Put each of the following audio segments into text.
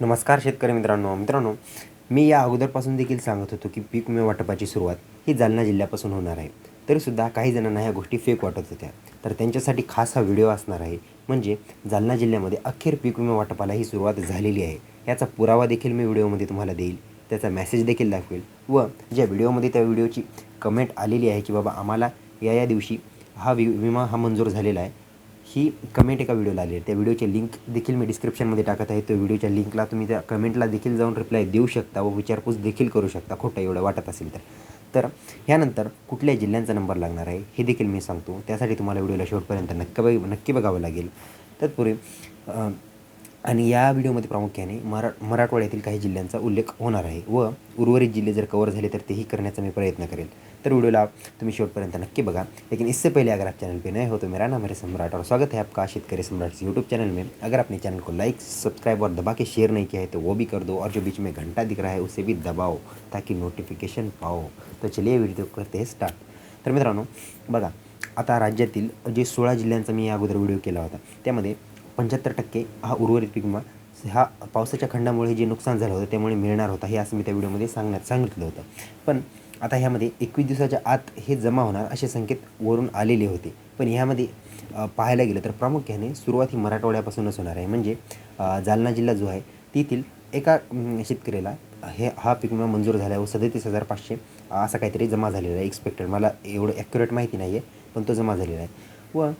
नमस्कार शेतकरी मित्रांनो. मित्रांनो मी या अगोदरपासून देखील सांगत होतो की पीक विमा वाटपाची सुरुवात ही जालना जिल्ह्यापासून होणार आहे. तरीसुद्धा काही जणांना ह्या गोष्टी फेक वाटत होत्या. तर त्यांच्यासाठी खास हा व्हिडिओ असणार आहे. म्हणजे जालना जिल्ह्यामध्ये अखेर पीक विमा वाटपाला ही सुरुवात झालेली आहे. याचा पुरावा देखील मी व्हिडिओमध्ये तुम्हाला देईल. त्याचा मेसेज देखील दाखवेल. व ज्या व्हिडिओमध्ये त्या व्हिडिओची कमेंट आलेली आहे की बाबा आम्हाला या या दिवशी हा वि विमा हा मंजूर झालेला आहे. ही कमेंट एका व्हिडिओला आली आहे. त्या व्हिडिओची लिंक देखील मी डिस्क्रिप्शनमध्ये टाकत आहे. त्या व्हिडिओच्या लिंकला तुम्ही त्या कमेंटला देखील जाऊन रिप्लाय देऊ शकता व विचारपूस देखील करू शकता. खोटं एवढं वाटत असेल तर. तर ह्यानंतर कुठल्या जिल्ह्यांचा नंबर लागणार आहे हे देखील मी सांगतो. त्यासाठी तुम्हाला व्हिडिओला शेवटपर्यंत नक्की बघ नक्की बघावं लागेल. तत्पूर्वी आणि या व्हिडिओमध्ये प्रामुख्याने मरा मराठवाड्यातील काही जिल्ह्यांचा उल्लेख होणार आहे व उर्वरित जिल्हे जर कवर झाले तर तेही करण्याचा मी प्रयत्न करेल. तर व्हिडिओला तुम्ही शेवटपर्यंत नक्की बघा. लेकिन इससे पहले अगर आप चैनल पे नए हो तो मेरा नाम है सम्राट और स्वागत है आपका शेतकरी सम्राट यूट्यूब चैनल में। अगर आपने चैनल को लाइक सब्सक्राइब और दबा के शेयर नहीं किया है तो वो भी कर दो और जो बीच में घंटा दिख रहा है उसे भी दबाओ ताकि नोटिफिकेशन पाओ। तो चलिए व्हिडिओ करते हैं स्टार्ट तर मित्रांनो बघा आता राज्यातील जे सोळा जिल्ह्यांचा मी अगोदर व्हिडिओ केला होता त्यामध्ये पंच्याहत्तर टक्के हा उर्वरित किंवा विमा हा पावसाच्या खंडामुळे जे नुकसान झालं होतं त्यामुळे मिळणार होता हे असं मी त्या व्हिडिओमध्ये सांगण्यात सांगितलं होतं. पण आता ह्यामध्ये एकवीस दिवसाच्या आत हे जमा होणार असे संकेत वरून आलेले होते. पण ह्यामध्ये पाहायला गेलं तर प्रामुख्याने सुरुवात ही मराठवाड्यापासूनच होणार आहे. म्हणजे जालना जिल्हा जो आहे तेथील एका शेतकऱ्याला हे हा पीक विमा मंजूर झाला आहे व सदतीस हजार पाचशे असा काहीतरी जमा झालेला आहे. एक्सपेक्टेड मला एवढं ॲक्युरेट माहिती नाही आहे पण तो जमा झालेला आहे. व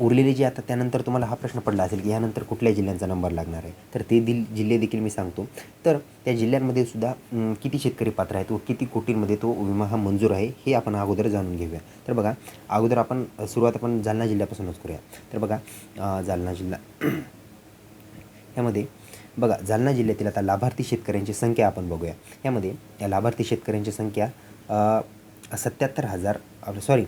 उरलेले जे आता त्यानंतर तुम्हाला हा प्रश्न पडला असेल की ह्यानंतर कुठल्या जिल्ह्यांचा नंबर लागणार आहे? तर ते दिल जिल्हे देखील मी सांगतो. तर त्या जिल्ह्यांमध्ये सुद्धा किती शेतकरी पात्र आहेत व किती कोटींमध्ये तो विमा हा मंजूर आहे हे आपण अगोदर जाणून घेऊया. तर बघा अगोदर आपण सुरुवात आपण जालना जिल्ह्यापासूनच करूया. तर बघा जालना जिल्हा यामध्ये बघा जालना जिल्ह्यातील आता लाभार्थी शेतकऱ्यांची संख्या आपण बघूया. यामध्ये या लाभार्थी शेतकऱ्यांची संख्या सत्याहत्तर हजार सॉरी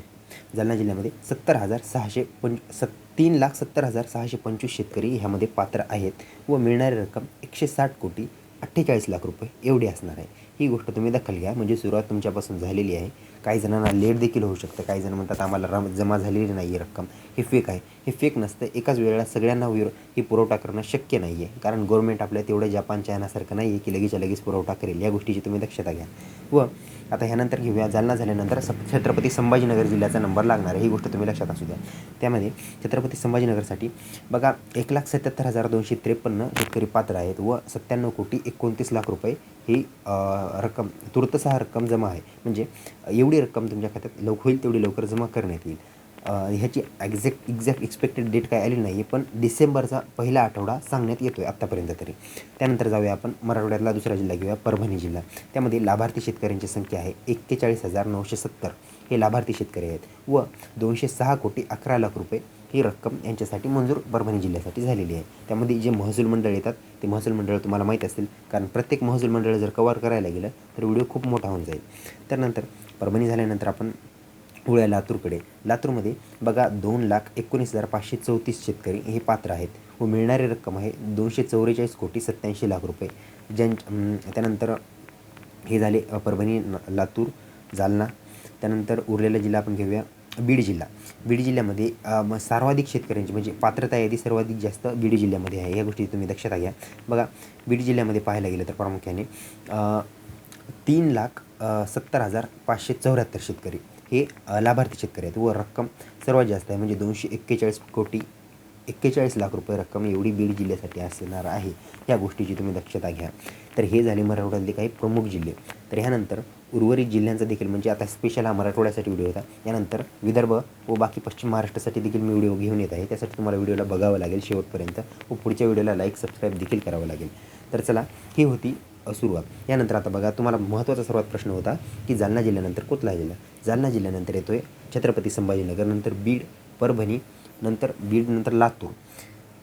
जालना जिल्ह्यामध्ये सत्तर हजार सहाशे पंच सत् तीन लाख सत्तर हजार सहाशे पंचवीस शेतकरी ह्यामध्ये पात्र आहेत व मिळणारी रक्कम एकशे साठ कोटी अठ्ठेचाळीस लाख रुपये एवढी असणार आहे. ही गोष्ट तुम्ही दखल घ्या. म्हणजे सुरुवात तुमच्यापासून झालेली आहे. काही जणांना लेट देखील होऊ शकतं. काही जण म्हणतात आम्हाला रम जमा झालेली नाही आहे रक्कम. हे फेक आहे. हे फेक नसतं. एकाच वेळेला सगळ्यांना विर ही पुरवठा करणं शक्य नाही आहे कारण गव्हर्मेंट आपल्या तेवढं जपान चायनासारखं नाही आहे की लगेच लगेच पुरवठा करेल. या गोष्टीची तुम्ही दक्षता घ्या. व आता ह्यानंतर घेऊया. जालना झाल्यानंतर स छत्रपती संभाजीनगर जिल्ह्याचा नंबर लागणार आहे. ही गोष्ट तुम्ही लक्षात असू द्या. त्यामध्ये छत्रपती संभाजीनगरसाठी बघा एक लाख सत्याहत्तर हजार दोनशे त्रेपन्न शेतकरी पात्र आहेत व सत्त्याण्णव कोटी एकोणतीस लाख रुपये ही रक्कम तुर्तस हा रक्कम जमा आहे. म्हणजे एवढी रक्कम तुमच्या खात्यात लवकर होईल तेवढी लवकर जमा करण्यात येईल. ह्याची एक्झॅक्ट एक्झॅक्ट एक्सपेक्टेड डेट काय आली नाही आहे पण डिसेंबरचा पहिला आठवडा सांगण्यात येतो आहे आत्तापर्यंत तरी. त्यानंतर जाऊया आपण मराठवाड्यातला दुसरा जिल्हा घेऊया परभणी जिल्हा. त्यामध्ये लाभार्थी शेतकऱ्यांची संख्या आहे एक्केचाळीस हजार नऊशे सत्तर. हे लाभार्थी शेतकरी आहेत व दोनशे सहा कोटी अकरा लाख रुपये ही रक्कम यांच्यासाठी मंजूर परभणी जिल्ह्यासाठी झालेली आहे. त्यामध्ये जे महसूल मंडळ येतात ते महसूल मंडळ तुम्हाला माहीत असेल कारण प्रत्येक महसूल मंडळ जर कवर करायला गेलं तर व्हिडिओ खूप मोठा होऊन जाईल. त्यानंतर परभणी झाल्यानंतर आपण वळूया लातूरकडे. लातूरमध्ये बघा दोन लाख एकोणीस हजार पाचशे चौतीस शेतकरी हे पात्र आहेत व मिळणारी रक्कम आहे दोनशे चौवेचाळीस कोटी सत्त्याऐंशी लाख रुपये. ज्यां त्यानंतर हे झाले परभणी न- लातूर जालना. त्यानंतर उरलेला जिल्हा आपण घेऊया बीड जिल्हा. बीड जिल्ह्यामध्ये सर्वाधिक शेतकऱ्यांची म्हणजे पात्रता यादी सर्वाधिक जास्त बीड जिल्ह्यामध्ये आहे. या गोष्टी तुम्ही दक्षता घ्या. बघा बीड जिल्ह्यामध्ये पाहायला गेलं तर प्रामुख्याने तीन लाख सत्तर हजार पाचशे चौऱ्याहत्तर शेतकरी हे लाभार्थी शेतकरी आहेत. व रक्कम सर्वात जास्त आहे म्हणजे दोनशे एक्केचाळीस कोटी एक्केचाळीस लाख रुपये रक्कम एवढी बीड जिल्ह्यासाठी असणार आहे या गोष्टीची तुम्ही दक्षता घ्या. तर हे झाले मराठवाड्यातले काही प्रमुख जिल्हे. तर ह्यानंतर उर्वरित जिल्ह्यांचा देखील म्हणजे आता स्पेशल हा मराठवाड्यासाठी व्हिडिओ होता. यानंतर विदर्भ व बाकी पश्चिम महाराष्ट्रासाठी देखील मी व्हिडिओ घेऊन येत आहे. त्यासाठी तुम्हाला व्हिडिओला बघावं लागेल शेवटपर्यंत. व पुढच्या व्हिडिओला लाईक सबस्क्राईब देखील करावं लागेल. तर चला ही होती सुरुवात. यानंतर आता बघा तुम्हाला महत्त्वाचा सर्वात प्रश्न होता की जालना जिल्ह्यानंतर कुठला जिल्हा? जालना जिल्ह्यानंतर येतोय छत्रपती संभाजीनगर नंतर बीड परभणी नंतर बीड नंतर लातूर.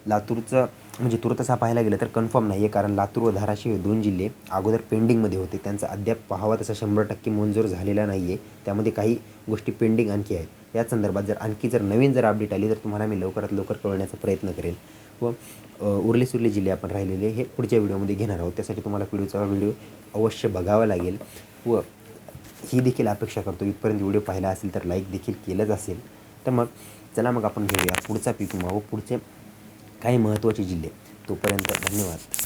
लातूरचं म्हणजे तुर तसा पाहायला गेलं तर कन्फर्म नाही आहे कारण लातूर व धाराशिव हे दोन जिल्हे अगोदर पेंडिंगमध्ये होते. त्यांचा अद्याप पाहावा तसा शंभर टक्के मंजूर झालेला नाही आहे त्यामध्ये काही गोष्टी पेंडिंग आणखी आहेत. याच संदर्भात जर आणखी जर नवीन जर अपडेट आली तर तुम्हाला मी लवकरात लवकर कळवण्याचा प्रयत्न करेल. व उरले सुरले जिल्हे आपण राहिलेले हे पुढच्या व्हिडिओमध्ये घेणार आहोत. त्यासाठी तुम्हाला व्हिडिओचा व्हिडिओ अवश्य बघावा लागेल. व ही देखील अपेक्षा करतो इथपर्यंत व्हिडिओ पाहिला असेल तर लाईक देखील केलंच असेल. तर मग चला मग आपण घेऊया पुढचा पीक व पुढचे काही महत्त्वाचे जिल्हे. तोपर्यंत धन्यवाद.